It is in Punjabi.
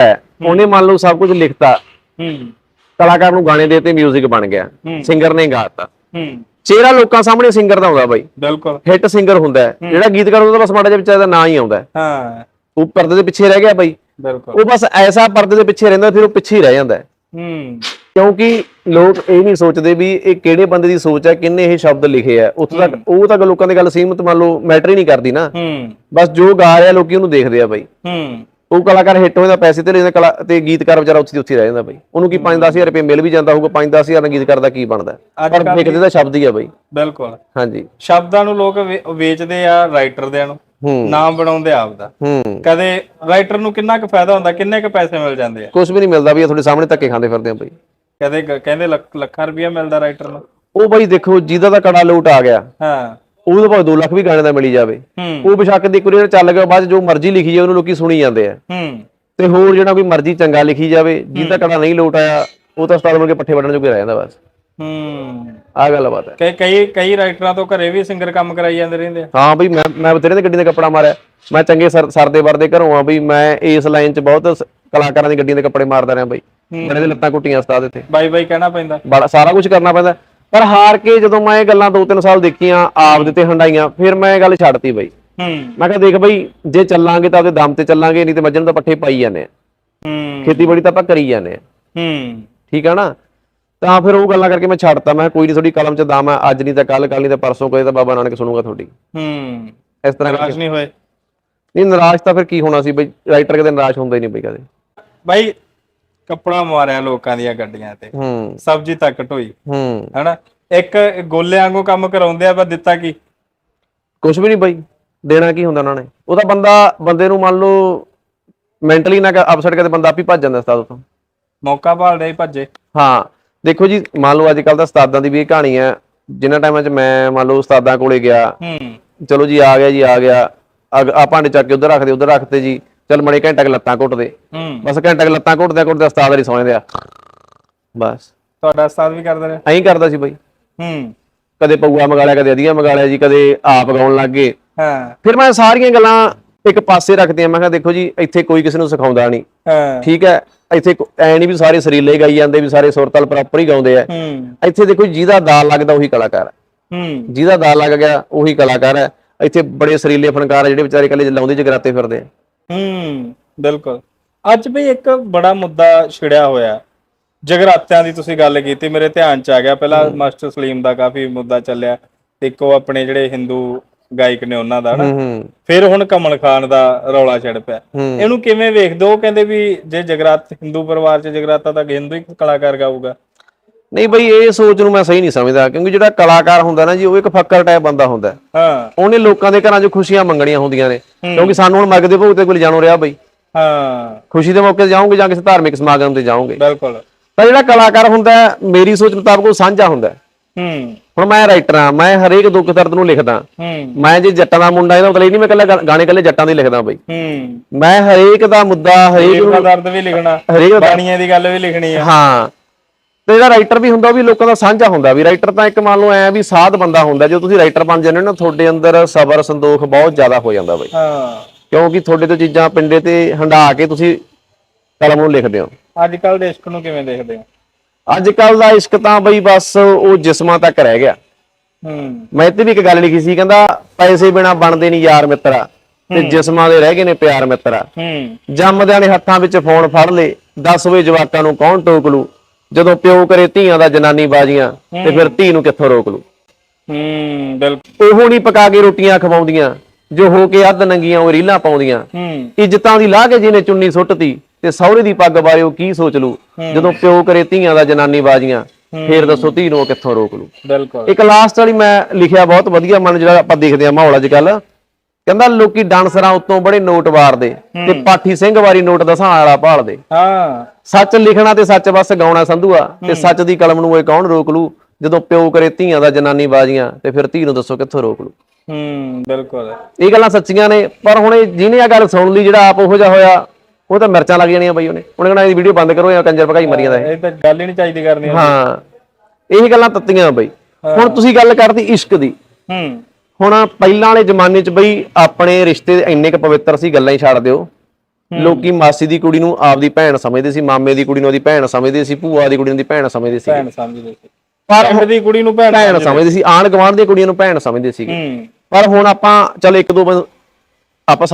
ਹੈ ਉਹਨੇ ਮੰਨ ਲਓ ਸਭ ਕੁਝ ਲਿਖਤਾ। ਹੂੰ। ਕਲਾਕਾਰ ਨੂੰ ਗਾਣੇ ਦੇਤੇ 뮤직 ਬਣ ਗਿਆ। ਸਿੰਗਰ ਨੇ ਗਾਤਾ। ਹੂੰ। ਚਿਹਰਾ ਲੋਕਾਂ ਸਾਹਮਣੇ ਸਿੰਗਰ ਦਾ ਆਉਂਦਾ ਬਾਈ। ਬਿਲਕੁਲ। ਹਿੱਟ ਸਿੰਗਰ ਹੁੰਦਾ ਹੈ। ਜਿਹੜਾ ਗੀਤਕਾਰ ਹੁੰਦਾ ਤਾਂ ਬਸ ਮਾੜਾ ਜਿਹਾ ਵਿਚਾਰੇ ਦਾ ਨਾਂ ਹੀ ਆਉਂਦਾ ਹੈ। ਉਹ ਪਰਦੇ ਦੇ ਪਿੱਛੇ ਰਹਿ ਗਿਆ ਬਾਈ। ਬਿਲਕੁਲ। ਉਹ ਬਸ ਐਸਾ ਪਰਦੇ ਦੇ ਪਿੱਛੇ ਰਹਿੰਦਾ ਫਿਰ ਉਹ ਪਿੱਛੇ ਹੀ ਰਹਿ ਜਾਂਦਾ ਹੈ। ਕਿਉਂਕਿ ਲੋਕ ਇਹ ਨਹੀਂ ਸੋਚਦੇ ਵੀ ਇਹ ਕਿਹੜੇ ਬੰਦੇ ਦੀ ਸੋਚ ਹੈ ਕਿੰਨੇ ਇਹ ਸ਼ਬਦ ਲਿਖੇ ਆ ਉੱਥੇ ਤੱਕ ਉਹ ਤੱਕ ਲੋਕਾਂ ਦੀ ਗੱਲ ਸੀਮਤ ਮੰਨ ਲਓ ਮੈਟਰ ਹੀ ਨਹੀਂ ਕਰਦੀ ਨਾ। ਹੂੰ। ਬਸ ਜੋ ਗਾ ਰਿਹਾ ਲੋਕੀ ਉਹਨੂੰ ਦੇਖਦੇ ਆ ਬਾਈ। ਹੂੰ। ਉਹ ਕਲਾਕਾਰ ਹਿੱਟ ਹੋ ਜਾਂਦਾ ਪੈਸੇ ਤੇ ਲੈਂਦਾ ਕਲਾ ਤੇ ਗੀਤਕਾਰ ਵਿਚਾਰਾ ਉੱਥੇ ਦੀ ਉੱਥੇ ਰਹਿ ਜਾਂਦਾ ਬਾਈ। ਉਹਨੂੰ ਕੀ 5-10000 ਰੁਪਏ ਮਿਲ ਵੀ ਜਾਂਦਾ ਹੋਊਗਾ 5-10000 ਨਾਲ ਗੀਤਕਾਰ ਦਾ ਕੀ ਬਣਦਾ? ਪਰ ਦੇਖਦੇ ਤਾਂ ਸ਼ਬਦ ਹੀ ਆ ਬਾਈ। ਬਿਲਕੁਲ। ਹਾਂਜੀ। ਸ਼ਬਦਾਂ ਨੂੰ ਲੋਕ ਵੇਚਦੇ ਆ ਰਾਈਟਰ ਦੇ ਨੂੰ। ਨਾਮ ਬਣਾਉਂਦੇ ਆਪਦਾ ਹੂੰ। ਕਦੇ ਰਾਈਟਰ ਨੂੰ ਕਿੰਨਾ ਕੁ ਫਾਇਦਾ ਹੁੰਦਾ ਕਿੰਨੇ ਕੁ ਪੈਸੇ ਮਿਲ ਜਾਂਦੇ ਆ? ਕੁਝ ਵੀ ਨਹੀਂ ਮਿਲਦਾ ਵੀ ਤੁਹਾਡੇ ਸਾਹਮਣੇ ਧੱਕੇ ਖਾਂਦੇ ਫਿਰਦੇ ਆ ਬਾਈ। ਕਦੇ ਕਹਿੰਦੇ ਲੱਖ- ਰੁਪਇਆ ਮਿਲਦਾ ਰਾਈਟਰ ਨੂੰ। ਉਹ ਬਾਈ ਦੇਖੋ ਜਿਹਦਾ ਤਾਂ ਕੜਾ ਲੋਟ ਆ ਗਿਆ। ਹਾਂ। ਉਹਦੇ ਭਾਵੇਂ 2 ਲੱਖ ਵੀ ਗਾਣੇ ਦਾ ਮਿਲੀ ਜਾਵੇ। ਉਹ ਬਿਸ਼ੱਕ ਦੀ ਕੁਰੀਅਰ ਚੱਲ ਗਿਆ ਬਾਅਦ ਜੋ ਮਰਜ਼ੀ ਲਿਖੀ ਜਾਏ ਉਹਨੂੰ ਲੋਕੀ ਸੁਣੀ ਜਾਂਦੇ ਆ। ਹੂੰ। ਤੇ ਹੋਰ ਜਿਹੜਾ ਕੋਈ ਮਰਜ਼ੀ ਚੰਗਾ ਲਿਖੀ ਜਾਵੇ ਜਿਹਦਾ ਕੜਾ ਨਹੀਂ ਲੋਟ ਆਇਆ ਉਹ ਤਾਂ ਉਸਤਾਦ ਬਣ ਕੇ ਪੱਠੇ ਵੱਢਣ ਜੋਗੇ ਰਹਿ ਜਾਂਦਾ ਬਸ। ਹੂੰ। ਆਹ ਗੱਲ ਬਾਤ ਹੈ। ਕਈ ਕਈ ਕਈ ਰਾਈਟਰਾਂ ਤੋਂ ਘਰੇ ਵੀ ਸਿੰਗਰ ਕੰਮ ਕਰਾਈ ਜਾਂਦੇ ਰਹਿੰਦੇ ਆ। ਹਾਂ ਬਈ ਮੈਂ ਮੈਂ ਬਤੇਰੇ ਦੇ ਗੱਡੀ ਦੇ ਕੱਪੜਾ ਮਾਰਿਆ। ਮੈਂ ਚੰਗੇ ਸਰ ਸਰਦੇ ਵਰਦੇ ਘਰੋਂ ਆ ਬਈ ਮੈਂ ਇਸ ਲਾਈਨ 'ਚ ਬਹੁਤ ਕਲਾਕਾਰਾਂ ਦੀ ਗੱਡੀਆਂ ਦੇ ਕੱਪੜੇ ਮਾਰਦਾ ਰਿਹਾ ਬਈ। ਮੇਰੇ ਦੇ ਲੱਤਾਂ ਕੁੱਟੀਆਂ ਉਸਤਾਦ ਇੱਥੇ। ਬਾਈ ਬਾਈ ਕਹਿਣਾ ਪੈਂਦਾ। ਸਾਰਾ ਕੁਝ ਕਰਨਾ ਪੈਂਦਾ। ਪਰ ਹਾਰ ਕੇ ਜਦੋਂ ਮੈਂ ਇਹ ਗੱਲਾਂ 2-3 ਸਾਲ ਦੇਖੀਆਂ ਆਪ ਦੇ ਤੇ ਹੰਡਾਈਆਂ ਫਿਰ ਮੈਂ ਇਹ ਗੱਲ ਛੱਡਤੀ ਬਈ। ਹੂੰ। ਮੈਂ ਕਿਹਾ ਦੇਖ ਬਈ ਜੇ ਚੱਲਾਂਗੇ ਤਾਂ ਆਪਦੇ ਦਮ ਤੇ ਚੱਲਾਂਗੇ ਨਹੀਂ ਤੇ ਮੱਝਣ ਦਾ ਪੱਠੇ ਪਾਈ ਜਾਂਦੇ ਆ। ਹੂੰ। ਖੇਤੀਬਾੜੀ ਤਾਂ ਆਪਾਂ ਕਰੀ ਜਾਂਦੇ ਆ। ਹੂੰ। ਠੀਕ ਆ ਨਾ? ਤਾਂ ਫਿਰ ਉਹ ਗੱਲਾਂ ਕਰਕੇ ਮੈਂ ਛੱਡਤਾ। ਮੈਂ ਕੋਈ ਨਹੀਂ ਤੁਹਾਡੀ ਕਲਮ 'ਚ ਦਮ ਹੈ ਅੱਜ ਨਹੀਂ ਤਾਂ ਕੱਲ ਕੱਲ ਨਹੀਂ ਤਾਂ ਪਰਸੋਂ ਕਦੇ ਤਾਂ ਬਾਬਾ ਨਾਨਕ ਸੁਣੂਗਾ ਤੁਹਾਡੀ। ਹੂੰ। ਇਸ ਤਰ੍ਹਾਂ ਕਰਕੇ। ਨਹੀਂ ਹੋਏ। ਨਹੀਂ ਨਿਰਾਸ਼ ਤਾਂ ਫਿਰ ਕੀ ਹੋਣਾ ਸੀ ਬਈ? ਰਾਈਟਰ ਕਦੇ ਨਿਰਾਸ਼ ਹੁੰਦਾ ਹੀ ਨਹੀਂ ਬਈ ਕਦੇ। ਬਾਈ ਕੱਪੜਾ ਮਾਰਿਆ ਲੋਕਾਂ ਦੀਆਂ ਗੱਡੀਆਂ ਤੇ। ਹੂੰ। ਸਬਜ਼ੀ ਤੱਕ ਢੋਈ। ਹੂੰ। ਹਨਾ? ਇੱਕ ਗੋਲੇ ਵਾਂਗੂ ਕੰਮ ਕਰਾਉਂਦੇ ਆ ਪਰ ਦਿੱਤਾ ਕੀ? ਕੁਝ ਵੀ ਨਹੀਂ ਬਈ। ਦੇਣਾ ਕੀ ਹੁੰਦਾ ਉਹਨਾਂ ਨੇ? ਉਹ ਤਾਂ ਬੰਦਾ ਬੰਦੇ ਨੂੰ ਮੰਨ ਲਓ ਮੈਂਟਲੀ ਨਾ ਅਪਸੈਟ ਕਰਦੇ ਬੰਦਾ ਆਪ ਹੀ ਭੱਜ ਜਾਂਦਾ ਉਸਤਾਦ ਤੋਂ ਮੌਕਾ ਭਾਲਦੇ ਹੀ ਭੱਜੇ। ਹਾਂ। ਦੇਖੋ ਜੀ ਮੰਨ ਲਓ ਅੱਜ ਕੱਲ ਤਾਂ ਉਸਤਾਦਾਂ ਦੀ ਵੀ ਇਹ ਕਹਾਣੀ ਹੈ ਜਿੰਨਾ ਟਾਈਮਾਂ 'ਚ ਮੈਂ ਮੰਨ ਲਓ ਉਸਤਾਦਾਂ ਕੋਲੇ ਗਿਆ। ਹੂੰ। ਚਲੋ ਜੀ ਆ ਗਿਆ ਜੀ ਆ ਗਿਆ। ਆ ਭਾਂਡੇ ਚੱਕ ਕੇ ਉਧਰ ਰੱਖਦੇ ਉਧਰ ਰੱਖਤੇ ਜੀ। ਚਲ ਮੜੇ ਘੰਟਾ ਕੁ ਲੱਤਾਂ ਘੁੱਟਦੇ। ਹੂੰ। ਬਸ ਘੰਟਾ ਕੁ ਲੱਤਾਂ ਘੁੱਟਦੇ ਘੁੱਟਦੇ ਉਸਤਾਦ ਵਾਲੀ ਸੌਂ ਜਾਂਦੇ ਆ। ਬਸ। ਤੁਹਾਡਾ ਉਸਤਾਦ ਵੀ ਕਰਦਾ ਰਿਹਾ? ਐਂ ਕਰਦਾ ਸੀ ਬਈ। ਹੂੰ। ਕਦੇ ਪਊਆ ਮੰਗਾ ਲਿਆ ਕਦੇ ਅਧੀਆ ਮੰਗਾ ਲਿਆ ਜੀ ਕਦੇ ਆਪ ਗਾਉਣ ਲੱਗ ਗਏ। ਹਾਂ। ਫਿਰ ਮੈਂ ਸਾਰੀਆਂ ਗੱਲਾਂ ਇੱਕ ਪਾਸੇ ਰੱਖਦੀਆਂ ਮੈਂ ਕਿਹਾ ਦੇਖੋ ਜੀ ਇੱਥੇ ਕੋਈ ਕਿਸੇ ਨੂੰ ਸਿਖਾਉਂਦਾ ਨਹੀਂ। ਹਾਂ। ਠੀਕ ਹੈ ਇੱਥੇ ਐ ਨਹੀਂ ਵੀ ਸਾਰੇ ਸਰੀਲੇ ਗਾਈ ਜਾਂਦੇ ਵੀ ਸਾਰੇ ਸੁਰਤਲ ਪ੍ਰੋਪਰ ਹੀ ਗਾਉਂਦੇ ਆ। ਹੂੰ। ਇੱਥੇ ਦੇਖੋ ਜੀ, ਜਿਹਦਾ ਦਾਲ ਲੱਗਦਾ ਉਹੀ ਕਲਾਕਾਰ ਹੈ। ਹੂੰ। ਜਿਹਦਾ ਦਾਲ ਲੱਗ ਗਿਆ ਉਹੀ ਕਲਾਕਾਰ ਹੈ। ਇੱਥੇ ਬੜੇ ਸਰੀਲੇ ਫਨਕਾਰ ਆ ਜਿਹੜੇ ਵਿਚਾਰੇ ਕੱਲੇ ਲਾਉਂਦੇ ਜਗਰਾਤੇ ਫਿਰਦੇ ਆ। ਹੂੰ ਬਿਲਕੁਲ। ਅੱਜ ਵੀ ਇੱਕ ਬੜਾ ਮੁੱਦਾ ਛਿੜਿਆ ਹੋਇਆ। ਜਗਰਾਤਿਆਂ ਦੀ ਤੁਸੀਂ ਗੱਲ ਕੀਤੀ ਮੇਰੇ ਧਿਆਨ ਚ ਆ ਗਿਆ। ਪਹਿਲਾਂ ਮਾਸਟਰ ਸਲੀਮ ਦਾ ਕਾਫੀ ਮੁੱਦਾ ਚੱਲਿਆ। ਇੱਕ ਉਹ ਆਪਣੇ ਜਿਹੜੇ ਹਿੰਦੂ ਗਾਇਕ ਨੇ ਉਹਨਾਂ ਦਾ ਨਾ ਹੂੰ ਹੂੰ। ਫਿਰ ਹੁਣ ਕਮਲ ਖਾਨ ਦਾ ਰੌਲਾ ਛਿੜ ਪਿਆ। ਇਹਨੂੰ ਕਿਵੇਂ ਵੇਖਦੇ ਹੋ? ਕਹਿੰਦੇ ਵੀ ਜੇ ਜਗਰਾਤ ਹਿੰਦੂ ਪਰਿਵਾਰ ਚ ਜਗਰਾਤਾ ਤਾਂ ਹਿੰਦੂ ਹੀ ਕਲਾਕਾਰ ਗਾਊਗਾ। ਨਹੀਂ ਬਈ ਇਹ ਸੋਚ ਨੂੰ ਮੈਂ ਸਹੀ ਨਹੀਂ ਸਮਝਦਾ ਕਿਉਂਕਿ ਜਿਹੜਾ ਕਲਾਕਾਰ ਹੁੰਦਾ ਨਾ ਜੀ ਉਹ ਇੱਕ ਫੱਕਰ ਟਾਈਪ ਬੰਦਾ ਹੁੰਦਾ ਹਾਂ। ਉਹਨੇ ਲੋਕਾਂ ਦੇ ਘਰਾਂ 'ਚ ਖੁਸ਼ੀਆਂ ਮੰਗਣੀਆਂ ਹੁੰਦੀਆਂ ਨੇ ਕਿਉਂਕਿ ਸਾਨੂੰ ਹੁਣ ਮਰਗ ਦੇ ਭੋਗ ਤੇ ਕੋਈ ਜਾਣੋ ਰਿਹਾ ਬਈ। ਹਾਂ। ਖੁਸ਼ੀ ਦੇ ਮੌਕੇ ਤੇ ਜਾਓਗੇ ਜਾਂ ਕਿਸੇ ਧਾਰਮਿਕ ਸਮਾਗਮ ਤੇ ਜਾਓਗੇ। ਬਿਲਕੁਲ। ਤਾਂ ਜਿਹੜਾ ਕਲਾਕਾਰ ਹੁੰਦਾ ਮੇਰੀ ਸੋਚ ਮੁਤਾਬਕ ਉਹ ਸਾਂਝਾ ਹੁੰਦਾ ਹੈ। ਹੁਣ ਮੈਂ ਰਾਈਟਰ ਹਾਂ ਮੈਂ ਹਰੇਕ ਦੁੱਖ ਦਰਦ ਨੂੰ ਲਿਖਦਾ। ਹੂੰ। ਮੈਂ ਜੇ ਜੱਟਾਂ ਦਾ ਮੁੰਡਾ ਇਹਦਾ ਮਤਲਬ ਇਹ ਨਹੀਂ ਮੈਂ ਕੱਲਾ ਗਾਣੇ ਕੱਲੇ ਜੱਟਾਂ ਦੇ ਲਿਖਦਾ ਬਈ। ਹੂੰ। ਮੈਂ ਹਰੇਕ ਦਾ ਮੁੱਦਾ ਹਰੇਕ ਦਾ ਦਰਦ ਵੀ ਲਿਖਣਾ ਹਰੇਕ ਬਾਣੀਆਂ ਦੀ ਗੱਲ ਵੀ ਲਿਖਣੀ ਆ। ਹਾਂ। ਤੇ ਜਿਹੜਾ ਰਾਈਟਰ ਵੀ ਹੁੰਦਾ ਉਹ ਵੀ ਲੋਕਾਂ ਦਾ ਸਾਂਝਾ ਹੁੰਦਾ ਵੀ ਰਾਈਟਰ ਤਾਂ ਇੱਕ ਮੰਨ ਲਓ ਐ ਵੀ ਸਾਧ ਬੰਦਾ ਹੁੰਦਾ ਜਦੋਂ ਤੁਸੀਂ ਰਾਈਟਰ ਬਣ ਜਾਂਦੇ ਹੋ ਨਾ ਤੁਹਾਡੇ ਅੰਦਰ ਸਬਰ ਸੰਦੋਖ ਬਹੁਤ ਜ਼ਿਆਦਾ ਹੋ ਜਾਂਦਾ ਬਈ। ਹਾਂ। ਕਿਉਂਕਿ ਤੁਹਾਡੇ ਤੋਂ ਚੀਜ਼ਾਂ ਪਿੰਡੇ ਤੇ ਹੰਡਾ ਕੇ ਤੁਸੀਂ ਕਲਮ ਨੂੰ ਲਿਖਦੇ ਹੋ। ਅੱਜ ਕੱਲ ਦੇ ਇਸ਼ਕ ਨੂੰ ਕਿਵੇਂ ਦੇਖਦੇ ਹੋ? ਅੱਜ ਕੱਲ ਦਾ ਇਸ਼ਕ ਤਾਂ ਬਈ ਬਸ ਉਹ ਜਿਸਮਾਂ ਤੱਕ ਰਹਿ ਗਿਆ। ਹੂੰ। ਮੈਂ ਇੱਥੇ ਵੀ ਇੱਕ ਗੱਲ ਲਿਖੀ ਸੀ ਕਹਿੰਦਾ ਪੈਸੇ ਬਿਨਾ ਬਣਦੇ ਨਹੀਂ ਯਾਰ ਮਿੱਤਰਾ ਤੇ ਜਿਸਮਾਂ ਦੇ ਰਹਿ ਗਏ ਨੇ ਪਿਆਰ ਮਿੱਤਰਾ ਹੂੰ। ਜੰਮਦਿਆਂ ਨੇ ਹੱਥਾਂ ਵਿੱਚ ਫੋਨ ਫੜ ਲੇ 10 ਵੇ ਜਵਾਕਾਂ ਨੂੰ ਕੌਣ ਟੋਕ ਲੂ? ਜਦੋਂ ਪਿਓ ਕਰੇ ਧੀਆਂ ਦਾ ਜਨਾਨੀ ਬਾਜੀਆਂ ਤੇ ਫਿਰ ਧੀ ਨੂੰ ਕਿੱਥੋਂ ਰੋਕ ਲੂ? ਹੂੰ ਬਿਲਕੁਲ। ਉਹ ਨਹੀਂ ਪਕਾ ਕੇ ਰੋਟੀਆਂ ਖਵਾਉਂਦੀਆਂ ਜੋ ਹੋ ਕੇ ਅੱਧ ਨੰਗੀਆਂ ਉਹ ਰੀਲਾਂ ਪਾਉਂਦੀਆਂ। ਇੱਜ਼ਤਾਂ ਦੀ ਲਾਹ ਕੇ ਜਿਹਨੇ ਚੁੰਨੀ ਸੁੱਟਤੀ ਤੇ ਸਹੁਰੇ ਦੀ ਪੱਗ ਬਾਰੇ ਉਹ ਕੀ ਸੋਚ ਲੂ? ਜਦੋਂ ਪਿਓ ਕਰੇ ਧੀਆਂ ਦਾ ਜਨਾਨੀ ਬਾਜੀਆਂ ਫੇਰ ਦੱਸੋ ਧੀ ਨੂੰ ਉਹ ਕਿੱਥੋਂ ਰੋਕ ਲੂ? ਬਿਲਕੁਲ। ਇੱਕ ਲਾਸਟ ਵਾਲੀ ਮੈਂ ਲਿਖਿਆ ਬਹੁਤ ਵਧੀਆ ਮਨ ਜਿਹੜਾ ਆਪਾਂ ਦੇਖਦੇ ਆ ਮਾਹੌਲ ਅੱਜ ਕੱਲ ਕਹਿੰਦਾ ਲੋਕੀ ਡਾਂਸਰਾਂ ਉੱਤੋਂ ਬੜੇ ਨੋਟ ਵਾਰਦੇ ਤੇ ਪਾਠੀ ਸਿੰਘ ਵਾਰੀ ਨੋਟ ਦਸਾਂ ਵਾਲਾ ਭਾਲਦੇ ਹਾਂ। ਸੱਚ ਲਿਖਣਾ ਤੇ ਸੱਚ ਬਸ ਗਾਉਣਾ ਸੰਧੂਆ ਤੇ ਸੱਚ ਦੀ ਕਲਮ ਨੂੰ ਇਹ ਕੌਣ ਰੋਕ ਲੂ? ਜਦੋਂ ਪਿਓ ਕਰੇ ਧੀਆਂ ਦਾ ਜਨਾਨੀ ਬਾਜੀਆਂ ਤੇ ਫਿਰ ਧੀ ਨੂੰ ਦੱਸੋ ਕਿੱਥੋਂ ਰੋਕ ਲੂ? ਹੂੰ ਬਿਲਕੁਲ। ਇਹ ਗੱਲਾਂ ਸੱਚੀਆਂ ਨੇ ਪਰ ਹੁਣ ਇਹ ਜਿਹਨੇ ਆ ਗੱਲ ਸੁਣ ਲਈ ਜਿਹੜਾ ਆਪ ਉਹੋ ਜਿਹਾ ਹੋਇਆ ਉਹ ਤਾਂ ਮਿਰਚਾਂ ਲੱਗ ਜਾਣੀਆਂ ਬਈ ਉਹਨੇ। ਉਹਨੇ ਕਹਣਾ ਇਹ ਵੀਡੀਓ ਬੰਦ ਕਰੋ ਜਾਂ ਕੰਜਰ ਭਗਾਈ ਮਰੀ ਜਾਂਦਾ ਇਹ। ਇਹ ਤਾਂ ਗੱਲ ਹੀ ਨਹੀਂ ਚਾਹੀਦੀ ਕਰਨੀ ਹਾਂ ਇਹ ਗੱਲਾਂ ਤੱਤੀਆਂ ਬਈ। ਹੁਣ ਤੁਸੀਂ ਗੱਲ ਕਰਦੀ ਇਸ਼ਕ ਦੀ। ਹੂੰ। ਹੁਣ ਪਹਿਲਾਂ ਵਾਲੇ ਜ਼ਮਾਨੇ 'ਚ ਬਈ ਆਪਣੇ ਰਿਸ਼ਤੇ ਇੰਨੇ ਕ ਪਵਿੱਤਰ ਸੀ ਗੱਲਾਂ ਹੀ ਛੱਡ ਦਿਓ। ਲੋਕੀ ਮਾਸੀ ਦੀ ਕੁੜੀ ਨੂੰ ਆਪਦੀ ਭੈਣ ਸਮਝਦੇ ਸੀ ਮਾਮੇ ਦੀ ਕੁੜੀ ਨੂੰ ਉਹਦੀ ਭੈਣ ਸਮਝਦੇ ਸੀ ਭੂਆ ਦੀ ਕੁੜੀ ਨੂੰ ਉਹਦੀ ਭੈਣ ਸਮਝਦੇ ਸੀ ਭੈਣ ਸਮਝਦੇ ਸੀ। ਪਰ ਦੀ ਕੁੜੀ ਨੂੰ ਭੈਣ ਭੈਣ ਸਮਝਦੇ ਸੀ ਆਣ ਗਵਾਂਢ ਦੀਆਂ ਕੁੜੀਆਂ ਨੂੰ ਭੈਣ ਸਮਝਦੇ ਸੀਗੇ। ਪਰ ਹੁਣ ਆਪਾਂ ਚਲ ਇੱਕ ਦੋ ਆਪਾਂ